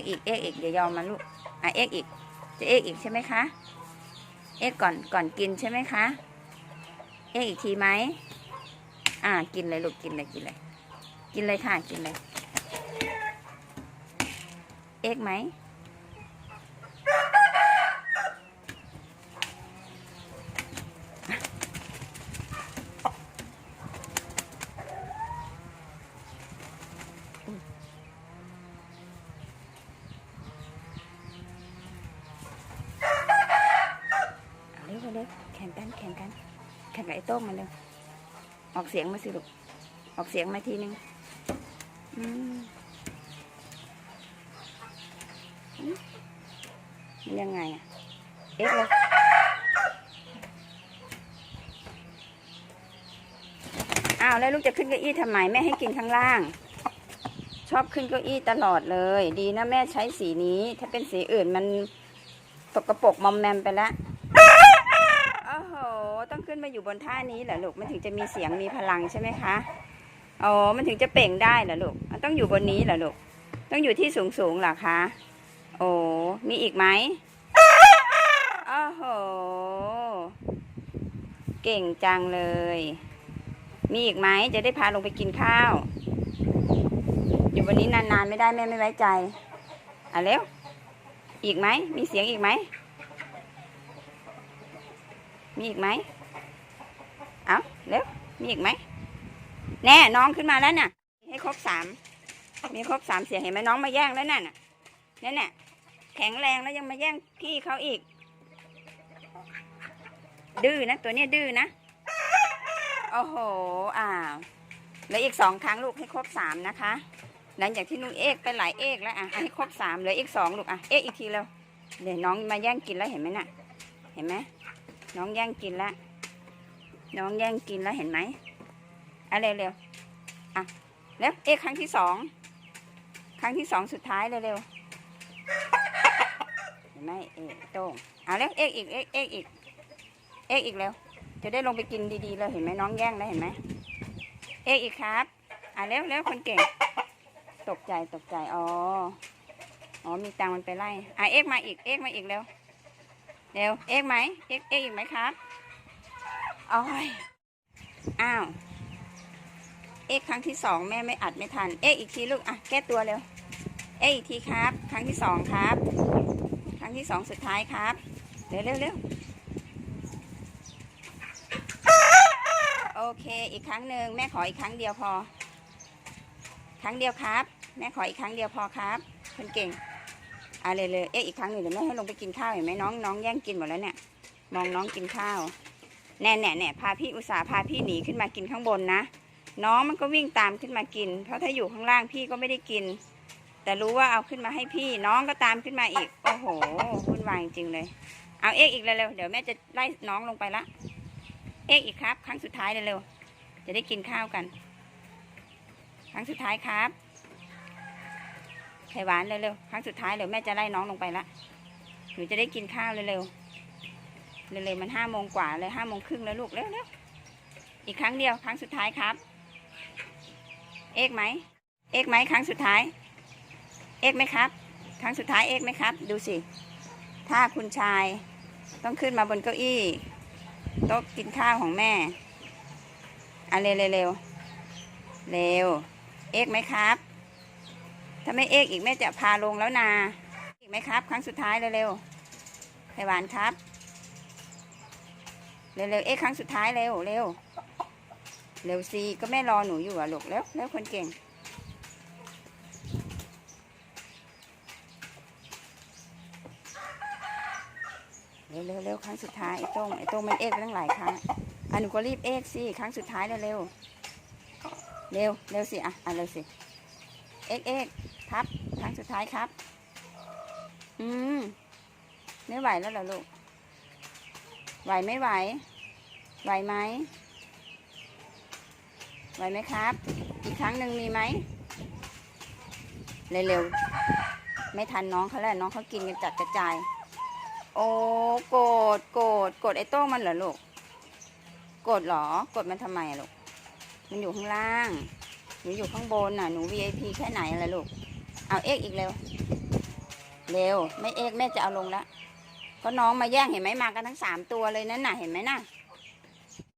กอีกเอ็กอีกอย่ายอมมาลูกอะเอ็กอีกจะเอ็กอีกใช่ไหมคะเอ็กก่อนก่อนกินใช่ไหมคะเอ็กอีกทีไหมอ่ากินเลยลูกกินเลยกินเลย กินเลยค่ะกินเลยเอ็กไหม เอาเร็วเร็วแข่งกันแข่งกัน แข่งกับไอ้โต้งมาเร็วออกเสียงมาสิลูกออกเสียงมาทีนึงอืมอืมมันยังไงอะ เอ็กเลยอ้าวแล้วลูกจะขึ้นเก้าอี้ทำไมแม่ให้กินข้างล่าง ชอบขึ้นเก้าอี้ตลอดเลย ดีนะแม่ใช้สีนี้ ถ้าเป็นสีอื่นมันตกกระปรกมอมแมมไปแล้ว ต้องขึ้นมาอยู่บนท่านี้เหรอลูกมันถึงจะมีเสียงมีพลังใช่ไหมคะอ๋อมันถึงจะเป่งได้เหรอลูกมันต้องอยู่บนนี้เหรอลูกต้องอยู่ที่สูงสูงๆเหรอคะโอ้มีอีกไหมโอ้โหเก่งจังเลย มีอีกไหมจะได้พาลงไปกินข้าว อยู่บนนี้นานๆไม่ได้แม่ไม่ไว้ใจอะเร็วอีกไหมมีเสียงอีกไหม มีอีกไหมเอาเร็วมีอีกไหม แน่น้องขึ้นมาแล้วน่ะ ให้ครบสามมีครบสามเสียงเห็นไหมน้องมาแย่งแล้วนั่นน่ะนั่นน่ะแข็งแรงแล้วยังมาแย่งพี่เขาอีก ดื้อนะตัวเนี้ยดื้อนะโอ้โหอ้าวเหลืออีกสองครั้งลูกให้ครบสามนะคะหลังจากที่นุ้งเอกไปหลายเอกแล้วอะให้ครบสามเหลืออีกสองลูกอะเอกอีกทีแล้วเดี๋ยวน้องมาแย่งกินแล้วเห็นไหมน่ะ เห็นไหม น้องแย่งกินละ น้องแย่งกินแล้วเห็นไหมอะเร็วเร็วอะเร็วเอ๊ะครั้งที่สอง ครั้งที่สองสุดท้ายเร็วเร็วเห็นไหมเอ๊ะโต้งอะเร็วเอ๊ะอีกเอ๊ะเอ๊ะอีก เอ๊ะอีกเร็ว จะได้ลงไปกินดีๆเลยเห็นไหมน้องแย่งแล้วเห็นไหมเอ๊ะอีกครับ อะเร็วเร็วคนเก่ง ตกใจตกใจ อ๋อ อ๋อมีตังมันไปไล่ อะเอ๊ะมาอีก เอ๊ะมาอีกเร็ว เร็วเอ็กไหมเอ็กเอ็กอีกไหมครับอ้อยอ้าว เอ็กครั้งที่สองแม่ไม่อัดไม่ทัน เอ็กอีกทีลูกอะแก้ตัวเร็ว เอ็กอีกทีครับ ครั้งที่สองครับ ครั้งที่สองสุดท้ายครับ เร็วเร็วเร็วโอเคอีกครั้งหนึ่งแม่ขออีกครั้งเดียวพอ ครั้งเดียวครับ แม่ขออีกครั้งเดียวพอครับคนเก่ง อะเลยเลยเอ๊ะอีกครั้งหนึ่งเดี๋ยวแม่ให้ลงไปกินข้าวเห็นไหมน้องน้องแย่งกินหมดแล้วเนี่ยมองน้องกินข้าวแน่แน่แน่พาพี่อุตส่าห์พาพี่หนีขึ้นมากินข้างบนนะน้องมันก็วิ่งตามขึ้นมากิน เพราะถ้าอยู่ข้างล่างพี่ก็ไม่ได้กิน แต่รู้ว่าเอาขึ้นมาให้พี่น้องก็ตามขึ้นมาอีกโอ้โหวุ่นวายจริงเลย เอาเอ๊กอีกเร็วๆเดี๋ยวแม่จะไล่น้องลงไปละ เอ๊กอีกครับ ครั้งสุดท้ายเร็วๆจะได้กินข้าวกัน ครั้งสุดท้ายครับ ไข่หวานเร็วๆครั้งสุดท้ายเดี๋ยวแม่จะไล่น้องลงไปละหนูจะได้กินข้าวเร็วๆเร็วๆมันห้าโมงกว่าเลยห้าโมงครึ่งแล้วลูกเร็วๆอีกครั้งเดียวครั้งสุดท้ายครับ เอกไหมเอกไหมครั้งสุดท้าย เอกไหมครับ ครั้งสุดท้ายเอกไหมครับ ดูสิ ถ้าคุณชายต้องขึ้นมาบนเก้าอี้โต๊ะกินข้าวของแม่อะเร็วๆเร็วๆเร็วเอกไหมครับ ถ้าไม่เอกอีกแม่จะพาลงแล้วนา อีกไหมครับ ครั้งสุดท้ายเร็วๆไขหวานครับ เร็วๆเอกครั้งสุดท้ายเร็วเร็วเร็วสิก็แม่รอหนูอยู่อะลูกเร็วเร็วคนเก่ง เร็วเร็วเร็วครั้งสุดท้ายไอ้โต้งไอ้โต้งมันเอกตั้งหลายครั้งอะหนูก็รีบเอกสิครั้งสุดท้ายเร็วเร็วเร็วเร็วสิอะอะเร็วสิเอกเอก ครับครั้งสุดท้ายครับ อืม ไม่ไหวแล้วเหรอลูก ไหวไม่ไหว ไหวไหม ไหวไหมครับ อีกครั้งหนึ่งมีไหม เร็วๆ ไม่ทันน้องเขาแล้วน้องเขากินกันจัดกระจาย โอ้โกรธโกรธโกรธไอ้โต้งมันเหรอลูก โกรธหรอ โกรธมันทำไมลูก มันอยู่ข้างล่าง หนูอยู่ข้างบนน่ะ หนู VIP แค่ไหนอะไรลูก เอาเอ็กอีกเร็ว เร็ว ไม่เอกแม่จะเอาลงแล้วก็น้องมาแย่งเห็นไหมมากันทั้งสามตัวเลยนั่นน่ะเห็นไหมน่ะ